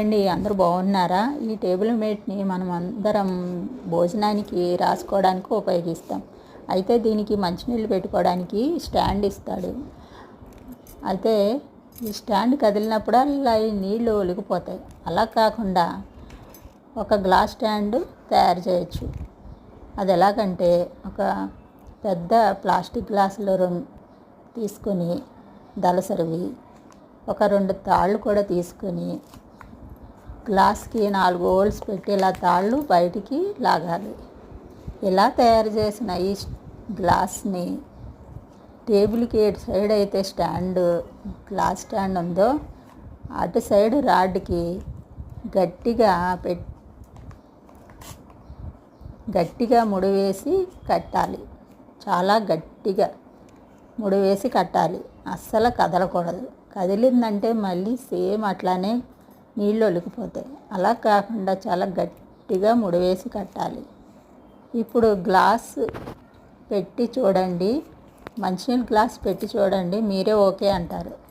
అండి అందరూ బాగున్నారా? ఈ టేబుల్ మేట్ని మనం అందరం భోజనానికి రాసుకోవడానికి ఉపయోగిస్తాం. అయితే దీనికి మంచినీళ్ళు పెట్టుకోవడానికి స్టాండ్ ఇస్తాడు. అయితే ఈ స్టాండ్ కదిలినప్పుడల్లా ఈ నీళ్ళు ఒలిగిపోతాయి. అలా కాకుండా ఒక గ్లాస్ స్టాండ్ తయారు చేయొచ్చు. అది ఎలాగంటే ఒక పెద్ద ప్లాస్టిక్ గ్లాసులో రెండు తీసుకొని దలసరివి ఒక రెండు తాళ్ళు కూడా తీసుకొని గ్లాస్కి నాలుగు హోల్స్ పెట్టి ఇలా తాళ్ళు బయటికి లాగాలి. ఇలా తయారు చేసిన ఈ గ్లాస్ని? టేబుల్కి ఎటు సైడ్ అయితే స్టాండ్ గ్లాస్ స్టాండ్ ఉందో అటు సైడ్ రాడ్కి గట్టిగా పెట్ గట్టిగా ముడివేసి కట్టాలి. చాలా గట్టిగా ముడివేసి కట్టాలి. అస్సలు కదలకూడదు. కదిలిందంటే మళ్ళీ సేమ్ అట్లానే నీళ్ళు ఒలికిపోతాయి అలా కాకుండా చాలా గట్టిగా ముడివేసి కట్టాలి. ఇప్పుడు గ్లాస్ పెట్టి చూడండి. మంచినీళ్ళ గ్లాస్ పెట్టి చూడండి. మీరే ఓకే అంటారు.